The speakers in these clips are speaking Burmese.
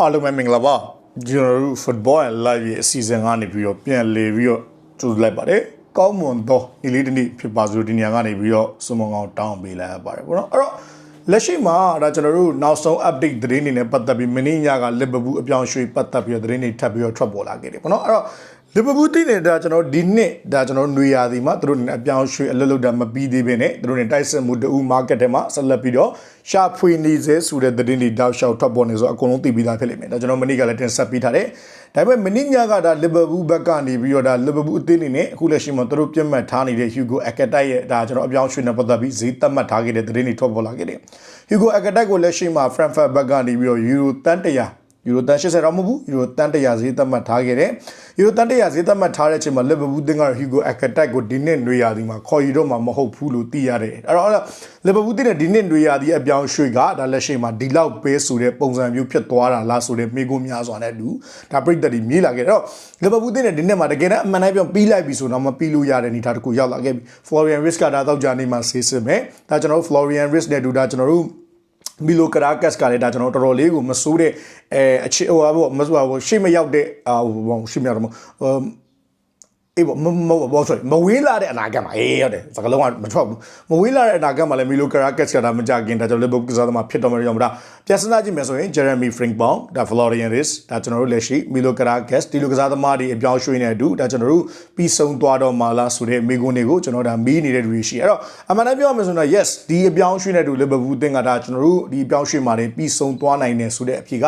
အားလုံးပဲမင်္ဂလာပါကျွန်တော်တို့ football and live ရဲ့အစီအစဉ်ကနေပြီးတော့ပြန်လည်ပြီးတော့ကြိုးလိုက်ပါတယ်ကောင်းမွန်သောဒီလေးတစ်နေ့ဖြစ်ပါစို့ဒီနေရာကနေပြီးတော့စုံမကောင်တောင်းပေးလိုက်ရပါတယ်ပေါ့နော်အဲ့တော့လက်ရှိမှာဒါကျွန်တော်တို့နောက်ဆုံး update သတင်းတွေနဲ့ပတ်သက်ပြီးမင်းညက Liverpool အပြောင်းရွှေ့ပတ်သက်ပြီးတော့သတင်းတွေထပ်ပြီးတော့ထွက်ပေါ်လာခဲ့တယ်ပေါ့နော်အဲ့တော့ လီဗာပူးတင်းနေတာကျွန်တော်ဒီနှစ်ဒါကျွန်တော်ຫນွေရာသီမှာသူတို့နေအပြောင်းရွှေ့အလုပ်လုပ်တာမပြီးသေးဘဲနဲ့သူတို့နေတိုက်စစ်မှုတူ market ထဲမှာဆက်လက်ပြီးတော့ရှာဖွေနေစေဆိုတဲ့သတင်းတွေတောက်လျှောက်ထွက်ပေါ်နေဆိုအကုန်လုံးသိပြီးသားဖြစ်လိမ့်မယ်ဒါကျွန်တော်မနေ့ကလည်းတင်ဆက်ပေးထားတယ်ဒါပေမဲ့မနေ့ညကဒါလီဗာပူးဘက်ကနေပြီးတော့ဒါလီဗာပူးအသင်းအနေနဲ့အခုလက်ရှိမှာသူတို့ပြတ်မှတ်ထားနေတဲ့ Hugo Eketai ရဲ့ဒါကျွန်တော်အပြောင်းရွှေ့နေပတ်သက်ပြီးဈေးသတ်မှတ်ထားခဲ့တဲ့သတင်းတွေထွက်ပေါ်လာခဲ့တယ် Hugo Eketai ကိုလက်ရှိမှာ Frankfurt ဘက်ကနေပြီးတော့ Euro တန်100 ယူရိုတန်80တော့မဟုတ်ဘူးယူရိုတန်100ဈေးသတ်မှတ်ထားခဲ့တယ်ယူရိုတန်100ဈေးသတ်မှတ်ထားတဲ့အချိန်မှာလီဗာပူးသင်းကဟီဂိုအကတက်ကိုဒီနှစ်နွေရာသီမှာခေါ်ယူတော့မှမဟုတ်ဘူးလို့သိရတယ်အဲ့တော့လီဗာပူးသင်းရဲ့ဒီနှစ်နွေရာသီအပြောင်းရွှေ့ကဒါလက်ရှိမှာဒီလောက်ပေးဆိုတဲ့ပုံစံမျိုးဖြစ်သွားတာလားဆိုတဲ့မိကုများစွာနဲ့အတူဒါပြိတ္တတွေမြေးလာခဲ့တယ်အဲ့တော့လီဗာပူးသင်းရဲ့ဒီနှစ်မှာတကယ်တော့အမှန်တိုင်းပြောပြီးလိုက်ပြီဆိုတော့မပြီးလို့ရတဲ့အနေအထားတစ်ခုရောက်လာခဲ့ပြီ Florian Risk ကဒါတော့ကြာနေမှာဆေးစစ်မယ်ဒါကျွန်တော်တို့ Florian Risk နဲ့တူဒါကျွန်တော်တို့ မီလိုကရာကတ်ကလည်းဒါကျွန်တော်တော်တော်လေးကိုမစိုးတဲ့အဲအခြေဟိုဘောမစိုးဘောရှေ့မရောက်တဲ့အာဟိုဘောရှေ့မရောက်တော့မ အေးဘောမမဘော sorry မဝေးလာတဲ့အနာဂတ်မှာအေးဟုတ်တယ်စကားလုံးကမထွက်ဘူးမဝေးလာတဲ့အနာဂတ်မှာလည်းမီလိုကရာကတ်ကဒါမကြခင်ဒါကျွန်တော်လီဗာပူးကစားသမားဖြစ်တော်မှာကြောင့်ဒါပြန်စနာကြည့်မယ်ဆိုရင် Jeremy Frimpong ဒါ Florian Riss ဒါကျွန်တော်တို့လက်ရှိမီလိုကရာကတ်ဒီလိုကစားသမားတွေအပြောင်းရွှေ့နေတဲ့အတူဒါကျွန်တော်တို့ပြီးဆုံးသွားတော့မှာလားဆိုတဲ့မိကွန်းတွေကိုကျွန်တော်ဒါမီးနေတဲ့လူတွေရှိအဲ့တော့အမှန်တမ်းပြောရမယ်ဆိုတော့ yes ဒီအပြောင်းရွှေ့နေတဲ့အတူလီဗာပူးတင်ကဒါကျွန်တော်တို့ဒီအပြောင်းရွှေ့မှာတွေပြီးဆုံးသွားနိုင်တယ်ဆိုတဲ့အဖြေက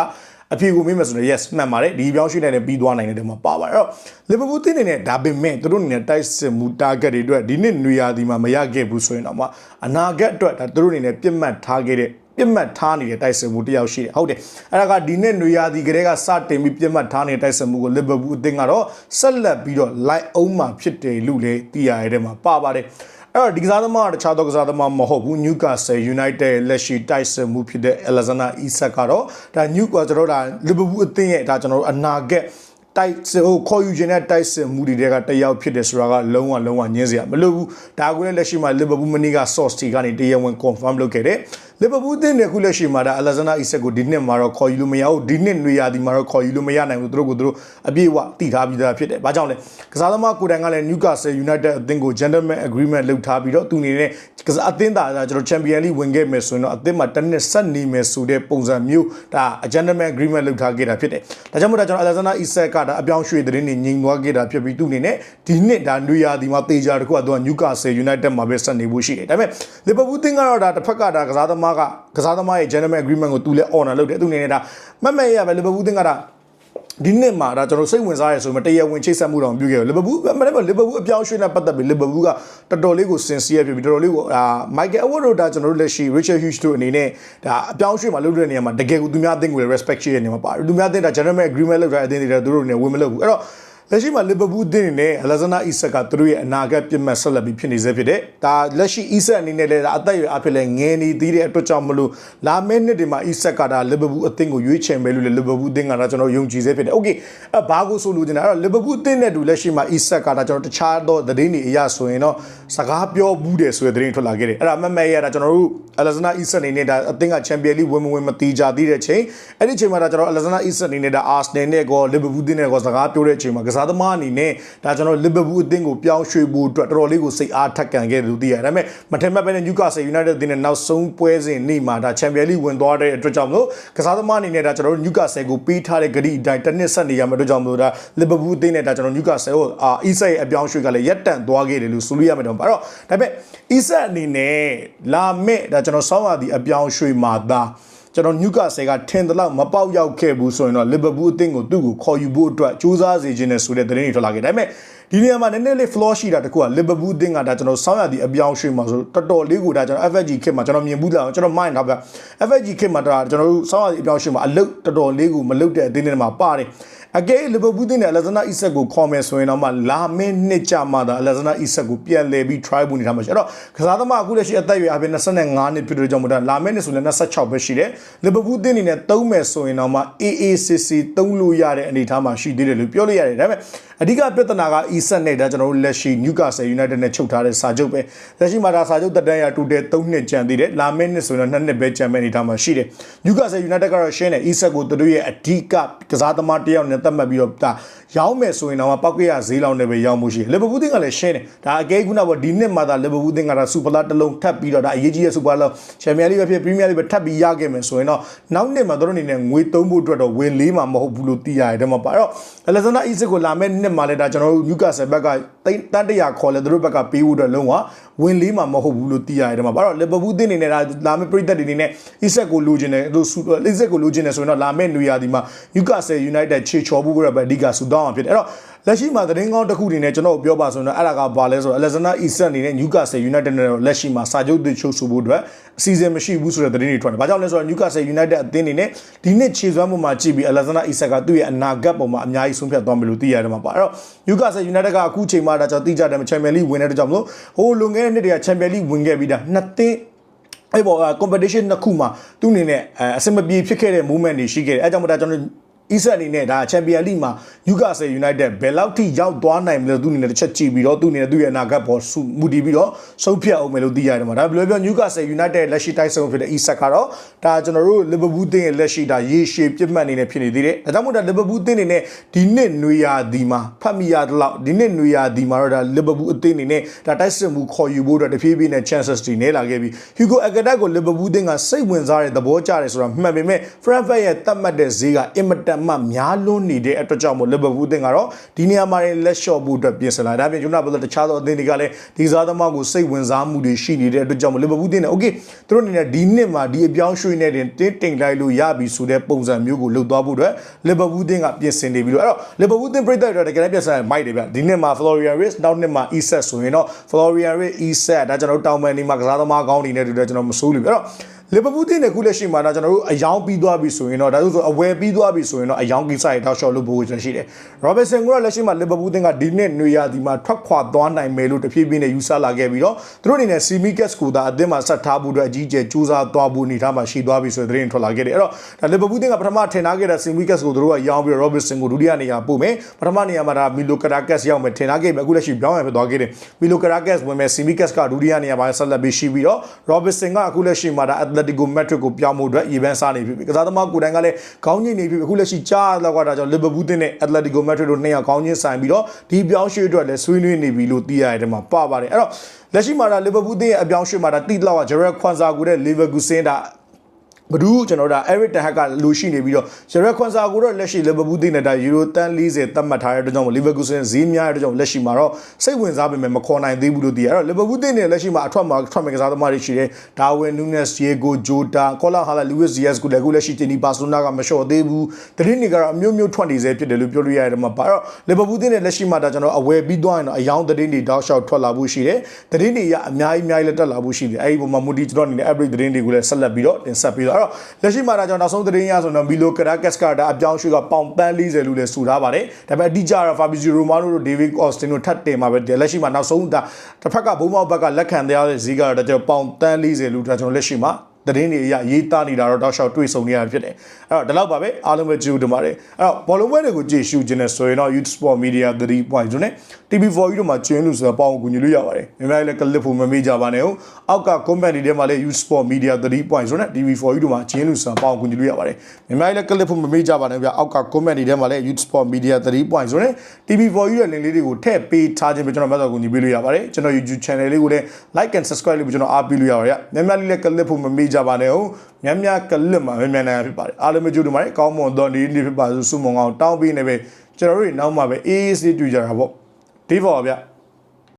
အဖြေကိုမေးမယ်ဆိုတော့ yes မှန်ပါတယ်ဒီပြောင်းရွှေ့နိုင်တဲ့ပြီးသွားနိုင်တဲ့တဲမှာပါပါတယ်အဲ့တော့လီဗာပူးတင်းနေနဲ့ဒါပေမဲ့သူတို့အနေနဲ့တိုက်စစ်မှု target တွေအတွက်ဒီနှစ်နွေရာသီမှာမရခဲ့ဘူးဆိုရင်တော့မှအနာဂတ်အတွက်ဒါသူတို့အနေနဲ့ပြစ်မှတ်ထားခဲ့တဲ့ပြစ်မှတ်ထားနေတဲ့တိုက်စစ်မှုတယောက်ရှိတယ်ဟုတ်တယ်အဲ့ဒါကဒီနှစ်နွေရာသီကလေးကစတင်ပြီးပြစ်မှတ်ထားနေတဲ့တိုက်စစ်မှုကိုလီဗာပူးအသင်းကတော့ဆက်လက်ပြီးတော့ light အောင်မှဖြစ်တယ်လို့လည်းသိရတဲ့မှာပါပါတယ် အဲ့တော့ဒီကစားသမားကတခြားသောကစားသမားမဟုတ်ဘူး Newcastle United ရဲ့လက်ရှိတိုက်စစ်မှုဖြစ်တဲ့ Alexander Isak ကတော့ဒါ Newcastle ကျွန်တော်တို့ဒါ Liverpool အသင်းရဲ့ဒါကျွန်တော်တို့အနာဂတ်တိုက်စစ်ဟိုခေါ်ယူခြင်းနဲ့တိုက်စစ်မှုတွေကတယောက်ဖြစ်တယ်ဆိုတာကလုံးဝလုံးဝညင်းစရာမလိုဘူးဒါကိုလည်းလက်ရှိမှာ Liverpool မနီက source တီကနေတရားဝင် confirm လုပ်ခဲ့တယ် လီဗာပူးတင်းတဲ့ခုလက်ရှိမှာဒါအလက်ဇန်နာအီဆက်ကိုဒီနှစ်မှာတော့ခေါ်ယူလို့မရဘူးဒီနှစ်နွေရာသီမှာတော့ခေါ်ယူလို့မရနိုင်ဘူးသူတို့ကိုသူတို့အပြည့်အဝတည်ထားပြီးသားဖြစ်တယ်။ဘာကြောင့်လဲ။ကစားသမားကိုတိုင်ကလည်း Newcastle United အသင်းကို gentleman agreement လုပ်ထားပြီးတော့သူအနေနဲ့ကစားအသင်းသားကျွန်တော် Champion League ဝင်ခဲ့မယ်ဆိုရင်တော့အသင်းမှာတစ်နှစ်ဆက်နေမယ်ဆိုတဲ့ပုံစံမျိုးဒါ gentleman agreement လုပ်ထားခဲ့တာဖြစ်တယ်။ဒါကြောင့်မို့ဒါကျွန်တော် Alexander Isak ကဒါအပြောင်းရွှေ့တဲ့နေငြိမ်သွားခဲ့တာဖြစ်ပြီးသူအနေနဲ့ဒီနှစ်ဒါနွေရာသီမှာတေချာတခုကသူက Newcastle United မှာပဲဆက်နေဖို့ရှိတယ်။ဒါပေမဲ့ Liverpool တင်းကတော့ဒါတစ်ဖက်ကဒါကစားသမားကကစားသမားရဲ့ gentleman agreement ကိုသူလည်း honor လုပ်တယ်သူအနေနဲ့ဒါမမဲ့ရပဲ Liverpool တင်းကဒါဒီနှစ်မှာဒါကျွန်တော်စိတ်ဝင်စားရဆိုမှတရားဝင်ချိတ်ဆက်မှုတောင်ပြုခဲ့တယ်လီဗာပူးမနေ့ကလီဗာပူးအပြောင်းရွှေ့နဲ့ပတ်သက်ပြီးလီဗာပူးကတော်တော်လေးကိုစင်စီရဖြစ်ပြီးတော်တော်လေးကိုအာမိုက်ကယ်အဝတ်တို့ဒါကျွန်တော်တို့လက်ရှိ Richard Hughes တို့အနေနဲ့ဒါအပြောင်းရွှေ့မှာလုပ်တဲ့နေရာမှာတကယ်ကိုသူများအသင်းကို respect ရှိတဲ့နေရာမှာပါတယ်သူများအသင်းဒါ gentleman agreement လုပ်ထားတဲ့အသင်းတွေသူတို့နေဝင်မလုပ်ဘူးအဲ့တော့ လက်ရှိမှာလီဗာပူးအသင်းနဲ့အလက်ဇနာအီဆက်ကသူတို့ရဲ့အနာဂတ်ပြတ်မှတ်ဆက်လက်ပြီးဖြစ်နေစေဖြစ်တယ်။ဒါလက်ရှိအီဆက်အနေနဲ့လည်းအသက်အရွယ်အဖြစ်လည်းငယ်နေသေးတဲ့အတွက်ကြောင့်မလို့လာမယ့်နှစ်တွေမှာအီဆက်ကဒါလီဗာပူးအသင်းကိုရွေးချယ်မယ်လို့လည်းလီဗာပူးအသင်းကဒါကျွန်တော်ယုံကြည်စေဖြစ်တယ်။ Okay အဲဘာကိုဆိုလို့တင်တာအဲ့တော့လီဗာပူးအသင်းနဲ့တူလက်ရှိမှာအီဆက်ကဒါကျွန်တော်တခြားသောသတင်းတွေအရဆိုရင်တော့စကားပြောဘူးတယ်ဆိုတဲ့သတင်းထွက်လာခဲ့တယ်။အဲ့ဒါမမဲရတာကျွန်တော်တို့အလက်ဇနာအီဆက်အနေနဲ့ဒါအသင်းကချန်ပီယံလိဝင်မဝင်မတီးကြသေးတဲ့ချိန်အဲ့ဒီချိန်မှာဒါကျွန်တော်အလက်ဇနာအီဆက်အနေနဲ့ဒါအာဆနယ်နဲ့ကောလီဗာပူးအသင်းနဲ့ကောစကားပြောတဲ့ချိန်မှာကစားသမားအနေနဲ့ဒါကျွန်တော်လီဗာပူးအသင်းကိုပြောင်းရွှေ့ဖို့အတွက်တော်တော်လေးကိုစိတ်အားထက်ကန်ခဲ့တယ်လို့သိရတယ်။ဒါပေမဲ့မထင်မှတ်ပဲနဲ့ Newcastle United အသင်းနဲ့နောက်ဆုံးပွဲစဉ်နေ့မှာဒါချန်ပီယံလိဝင်သွားတဲ့အတွက်ကြောင့်မလို့ကစားသမားအနေနဲ့ဒါကျွန်တော်တို့ Newcastle ကိုပေးထားတဲ့ဂတိအတိုင်းတစ်နှစ်ဆက်နေရမယ့်အတွက်ကြောင့်မလို့ဒါလီဗာပူးအသင်းနဲ့ဒါကျွန်တော် Newcastle ကိုအာ Isak ရဲ့အပြောင်းရွှေ့ကလည်းရက်တန့်သွားခဲ့တယ်လို့ဆိုလို့ရမယ်တော့။အဲ့တော့ဒါပေမဲ့ Isak အနေနဲ့လာမဲ့ဒါကျွန်တော်ဆောင်းရသည်အပြောင်းရွှေ့မှာဒါ ကျွန်တော် Newcastle ကထင်တယ်လို့မပေါက်ရောက်ခဲ့ဘူးဆိုရင်တော့ Liverpool အသင်းကိုသူ့ကိုခေါ်ယူဖို့အတွက်စူးစမ်းစေခြင်းနဲ့ဆိုတဲ့သတင်းတွေထွက်လာခဲ့တယ်။ဒါပေမဲ့ဒီနေရာမှာနည်းနည်းလေး flaw ရှိတာတခုက Liverpool အသင်းကဒါကျွန်တော်ဆောင်းရသည်အပြောင်းရွှေ့မှာဆိုတော်တော်လေးကိုဒါကျွန်တော် FFG ခစ်မှာကျွန်တော်မြင်ဘူးလားကျွန်တော် mind ထားပြ FFG ခစ်မှာဒါကျွန်တော်တို့ဆောင်းရသည်အပြောင်းရွှေ့မှာအလုတ်တော်တော်လေးကိုမလုတ်တဲ့အသင်းတွေမှာပါတယ် အကဲလီဗာပူးတင်းနဲ့အလက်ဇနာအီဆက်ကိုခေါ်မယ်ဆိုရင်တော့မှလာမင်းနှစ်ကြာမှသာအလက်ဇနာအီဆက်ကိုပြန်လဲပြီး try ဖို့နေထားမှာရှိအဲ့တော့ကစားသမားအခုလက်ရှိအသက်အရွယ်အပြင်25နှစ်ဖြစ်တဲ့ကြောင့်မို့ဒါလာမင်းနှစ်ဆိုလည်း26ပဲရှိတယ်လီဗာပူးတင်းအနေနဲ့သုံးမယ်ဆိုရင်တော့မှ AACC သုံးလို့ရတဲ့အနေအထားမှာရှိသေးတယ်လို့ပြောလို့ရတယ်ဒါပေမဲ့အဓိကပြဿနာက Isak နဲ့ဒါကျွန်တော်တို့လက်ရှိ Newcastle United နဲ့ချုပ်ထားတဲ့စာချုပ်ပဲလက်ရှိမှာဒါစာချုပ်တက်တန်းရတူတဲ့3နှစ်ကျန်သေးတယ်လာမယ့်နှစ်ဆိုရင်တော့2နှစ်ပဲကျန်မဲ့အနေထားမှာရှိတယ် Newcastle United ကတော့ရှင်းတယ် Isak ကိုသူတို့ရဲ့အဓိကကစားသမားတစ်ယောက်နဲ့သတ်မှတ်ပြီးတော့ဒါရောင်းမယ်ဆိုရင်တော့ပောက်ကရဈေးလောက်နဲ့ပဲရောင်းမှုရှိတယ်လီဗာပူးတင်းကလည်းရှင်းတယ်ဒါအကဲခုနကဒီနှစ်မှာဒါလီဗာပူးတင်းကဒါစူပါလာတစ်လုံးထပ်ပြီးတော့ဒါအရေးကြီးတဲ့စူပါလာချန်ပီယံလိပဲဖြစ်ပရီးမီးယားလိပဲထပ်ပြီးရခဲ့မယ်ဆိုရင်တော့နောက်နှစ်မှာတို့အနေနဲ့ငွေသုံးဖို့အတွက်တော့ဝင်လေးမှာမဟုတ်ဘူးလို့သိရတယ်ဒါမှပါတော့အလက်ဇန်ဒါအီစစ်ကိုလာမယ့်နှစ်မှာလည်းဒါကျွန်တော်တို့ Newcastle ဘက်ကတန်တရာခေါ်လဲတို့ဘက်ကပေးဖို့အတွက်လုံးဝ ဝင်လေးမှာမဟုတ်ဘူးလို့သိရတယ်ဒါမှပါတော့လီဗာပူးတင်းအနေနဲ့ဒါလာမယ့်ပြည်သက်တွေအနေနဲ့အီဆက်ကိုလိုချင်တယ်လို့အီဆက်ကိုလိုချင်တယ်ဆိုရင်တော့လာမယ့်နွေရာသီမှာ Newcastle United ခြေချော်ဖို့ပဲအဓိကဆူတောင်းအောင်ဖြစ်တယ်အဲ့တော့ လက်ရှိမှာသတင်းကောင်းတစ်ခုအနေနဲ့ကျွန်တော်ပြောပါဆိုရင်တော့အဲ့ဒါကဘာလဲဆိုတော့ Alexander Isak အနေနဲ့ Newcastle United နဲ့တော့လက်ရှိမှာစာချုပ်တွေချုပ်ဆိုဖို့အတွက်အစီအစဉ်မရှိဘူးဆိုတဲ့သတင်းတွေထွက်တယ်။ဘာကြောင့်လဲဆိုတော့ Newcastle United အသင်းအနေနဲ့ဒီနှစ်ခြေစွမ်းပုံမှာကြည့်ပြီး Alexander Isak ကသူ့ရဲ့အနာဂတ်ပုံမှာအများကြီးဆုံးဖြတ်သွားမယ်လို့သိရတယ်မှာပါ။အဲ့တော့ Newcastle United ကအခုချိန်မှာဒါကြောင့်သိကြတယ် Champions League ဝင်တဲ့အတွက်ကြောင့်မလို့ဟိုလွန်ခဲ့တဲ့နှစ်တည်းက Champions League ဝင်ခဲ့ပြီးတာနှစ်သင်းအဲ့ပေါ် competition နှစ်ခုမှာသူ့အနေနဲ့အဆင်မပြေဖြစ်ခဲ့တဲ့ movement တွေရှိခဲ့တယ်အဲကြောင့်မို့ဒါကျွန်တော် အီဆက်အနေနဲ့ဒါချန်ပီယံလိမှာ Newcastle United ဘယ်လောက်ထိရောက်သွားနိုင်မလဲသူအနေနဲ့တစ်ချက်ကြည့်ပြီးတော့သူအနေနဲ့သူ့ရဲ့အနာဂတ်ပေါ်မူတည်ပြီးတော့ဆုံးဖြတ်အောင်မယ်လို့သိရတယ်မှာဒါဘယ်လိုပြော Newcastle United လက်ရှိတိုက်ဆုံဖြစ်တဲ့ Isak ကတော့ဒါကျွန်တော်တို့ Liverpool တင်းရဲ့လက်ရှိဒါရေရှည်ပြစ်မှတ်အနေနဲ့ဖြစ်နေသေးတယ်ဒါကြောင့်မို့ဒါ Liverpool တင်းအနေနဲ့ဒီနှစ်နွေရာသီမှာဖတ်မိရတဲ့လောက်ဒီနှစ်နွေရာသီမှာတော့ဒါ Liverpool အသင်းအနေနဲ့ဒါတိုက်စစ်မှုခေါ်ယူဖို့အတွက်တဖြည်းဖြည်းနဲ့ chances တွေနေလာခဲ့ပြီး Hugo Ekatag ကို Liverpool တင်းကစိတ်ဝင်စားတဲ့သဘောကျတယ်ဆိုတာမှန်ပေမဲ့ Frankfurt ရဲ့တတ်မှတ်တဲ့ဈေးကအင်မတန်မှများလွန်းနေတဲ့အတွက်ကြောင့်မို့ Liverpool တင်းကတော့ဒီနေရာမှာလက်လျှော့ဖို့အတွက်ပြင်ဆင်လာဒါပြင်ကျွန်တော်ပြောတဲ့တခြားသောအသင်းတွေကလည်းဒီကစားသမားကိုစိတ်ဝင်စားမှုတွေရှိနေတဲ့အတွက်ကြောင့်မို့ Liverpool တင်းနဲ့ okay သူတို့အနေနဲ့ဒီနှစ်မှာဒီအပြောင်းရွှေ့နဲ့တင်တင်းတိမ်လိုက်လို့ရပြီဆိုတဲ့ပုံစံမျိုးကိုလုပ်သွားဖို့အတွက် Liverpool တင်းကပြင်ဆင်နေပြီးတော့အဲ့တော့ Liverpool တင်းပြိတ္တတွေတကယ်လည်းပြင်ဆင်မိုက်တယ်ဗျဒီနှစ်မှာ Florian Wirtz နောက်နှစ်မှာ Isak ဆိုရင်တော့ Florian Wirtz Isak ဒါကျွန်တော်တို့တောင်ပန်နေမှာကစားသမားကောင်းတွေနဲ့တူတယ်ကျွန်တော်မစိုးလို့အဲ့တော့ လီဗာပူးတင်းနဲ့ခုလက်ရှိမှာဒါကျွန်တော်တို့အယောင်ပြီးသွားပြီဆိုရင်တော့ဒါဆိုအဝယ်ပြီးသွားပြီဆိုရင်တော့အယောင်ကိစ္စတွေတောက်လျှောက်လုပ်ဖို့ကျွန်တော်ရှိတယ်။ရောဘတ်ဆန်ကလက်ရှိမှာလီဗာပူးတင်းကဒီနှစ်နွေရာသီမှာထွက်ခွာသွားနိုင်မယ်လို့တဖြည်းဖြည်းနဲ့ယူဆလာခဲ့ပြီးတော့သူတို့အနေနဲ့စီမီကက်စ်ကိုသာအသင်းမှာဆက်ထားဖို့အတွက်အကြီးအကျယ်စူးစမ်းသွားဖို့အနေထားမှာရှိသွားပြီဆိုတဲ့သတင်းထွက်လာခဲ့တယ်။အဲ့တော့ဒါလီဗာပူးတင်းကပထမထင်ထားခဲ့တဲ့စီမီကက်စ်ကိုသူတို့ကရောင်းပြီးတော့ရောဘတ်ဆန်ကိုဒုတိယနေရာပို့မယ်။ပထမနေရာမှာဒါမီလိုကာရာကက်စ်ရောက်မယ်ထင်ထားခဲ့ပြီအခုလက်ရှိပြောင်းရဖြစ်သွားခဲ့တယ်။မီလိုကာရာကက်စ်ဝင်မယ်စီမီကက်စ်ကဒုတိယနေရာမှာဆက်လက်ပြီးရှိပြီးတော့ရောဘတ်ဆန်ကအခုလက်ရှိမှာဒါအက်တလက်တီကိုမက်ထရစ်ကိုပြောင်းဖို့အတွက်ရေပန်းစားနေပြီကစားသမားကိုယ်တိုင်ကလည်းခေါင်းညင်နေပြီအခုလက်ရှိကြားလောက်ကဒါကြောင့်လီဗာပူးတင်းနဲ့အက်တလက်တီကိုမက်ထရစ်တို့နှစ်ယောက်ခေါင်းညင်ဆိုင်ပြီးတော့ဒီပြောင်းရွှေ့အတွက်လည်းဆွေးနွေးနေပြီလို့သိရတဲ့ထဲမှာပါပါတယ်အဲ့တော့လက်ရှိမှာဒါလီဗာပူးတင်းရဲ့အပြောင်းရွှေ့မှာဒါတိလောက်ကဂျရက်ခွန်ဆာကိုတဲ့လီဗာကူစင်ဒါ ဘဒူးကျွန်တော်ဒါ Eric Ten Hag ကလိုရှိနေပြီးတော့ Jared Kwanzaa ကိုတော့လက်ရှိ Liverpool တင်းနေတာ Euro တန်40သတ်မှတ်ထားတဲ့အတွက်ကြောင့် Liverpool ဈေးများတဲ့အတွက်ကြောင့်လက်ရှိမှာတော့စိတ်ဝင်စားပေမဲ့မခေါ်နိုင်သေးဘူးလို့သိရအဲ့တော့ Liverpool တင်းနေလက်ရှိမှာအထွက်မှာထွက်မဲ့ကစားသမားတွေရှိတယ် Darwin Núñez Diego Jota Colin Hala Luis Diaz ကိုလည်းအခုလက်ရှိတင်ဒီ Barcelona ကမလျှော့သေးဘူးတရင်တွေကတော့အမျိုးမျိုးထွက်နေစေဖြစ်တယ်လို့ပြောလို့ရတယ်မှာပါတော့ Liverpool တင်းနေလက်ရှိမှာဒါကျွန်တော်အဝယ်ပြီးသွားရင်တော့အယောင်တရင်တွေတောက်လျှောက်ထွက်လာဖို့ရှိတယ်တရင်တွေရအများကြီးအများကြီးလက်တက်လာဖို့ရှိတယ်အဲ့ဒီပုံမှာမူတီကျွန်တော်အနေနဲ့ average တရင်တွေကိုလည်းဆက်လက်ပြီးတော့တင်ဆက်ပြီးတော့အဲ့တော့လက်ရှိမှာဒါကြောင့်နောက်ဆုံးသတင်းရဆိုတော့မီလိုကရာကက်စကာဒါအပြောင်းရွှေ့ကပေါင်ပန်း40လို့လည်းဆိုထားပါတယ်ဒါပေမဲ့အတိအကျတော့ Fabrizio Romano တို့ David Austin တို့ထပ်တင်မှာပဲလက်ရှိမှာနောက်ဆုံးဒါတစ်ဖက်ကဘုံမောက်ဘက်ကလက်ခံတရားတဲ့ဈေးကတော့ဒါကြောင့်ပေါင်ပန်း40လို့ဒါကျွန်တော်လက်ရှိမှာ သတင်းတွေအရရေးသားနေတာတော့တောက်လျှောက်တွေ့ဆုံနေရဖြစ်တယ်အဲ့တော့ဒီလောက်ပါပဲအားလုံးပဲကြည့်ဦးတင်ပါတယ်အဲ့တော့ဘောလုံးပွဲတွေကိုကြည့်ရှုခြင်းနဲ့ဆိုရင်တော့ Youth Sport Media 3.0နဲ့ TV4 ကြီးတို့မှာကျင်းလို့ဆိုတာပေါအောင်ကူညီလို့ရပါတယ်မြန်မာလည်းကလစ်ဖို့မမေ့ကြပါနဲ့ဟုတ်အောက်က comment တွေထဲမှာလည်း Youth Sport Media 3.0နဲ့ TV4 ကြီးတို့မှာကျင်းလို့ဆိုတာပေါအောင်ကူညီလို့ရပါတယ်မြန်မာလည်းကလစ်ဖို့မမေ့ကြပါနဲ့ဗျအောက်က comment တွေထဲမှာလည်း Youth Sport Media 3.0နဲ့ TV4 ကြီးရဲ့ link လေးတွေကိုထည့်ပေးထားခြင်းပဲကျွန်တော်မှတ်တော်ကူညီပေးလို့ရပါတယ်ကျွန်တော် YouTube channel လေးကိုလည်း like and subscribe လေးကိုကျွန်တော်အားပေးလို့ရပါတယ်မြန်မာလည်းကလစ်ဖို့မမေ့ကြပါနဲ့ဟုတ်များများကလစ်မှာမြန်မြန်နိုင်ဖြစ်ပါတယ်အားလုံးပဲကြိုးတူပါတယ်ကောင်းမွန်သောနေ့နေ့ဖြစ်ပါစို့ဆုမွန်အောင်တောင်းပေးနေပဲကျွန်တော်တို့နောက်မှပဲအေးအေးဆေးတွေ့ကြတာပေါ့ဒီပေါ်ပါဗျ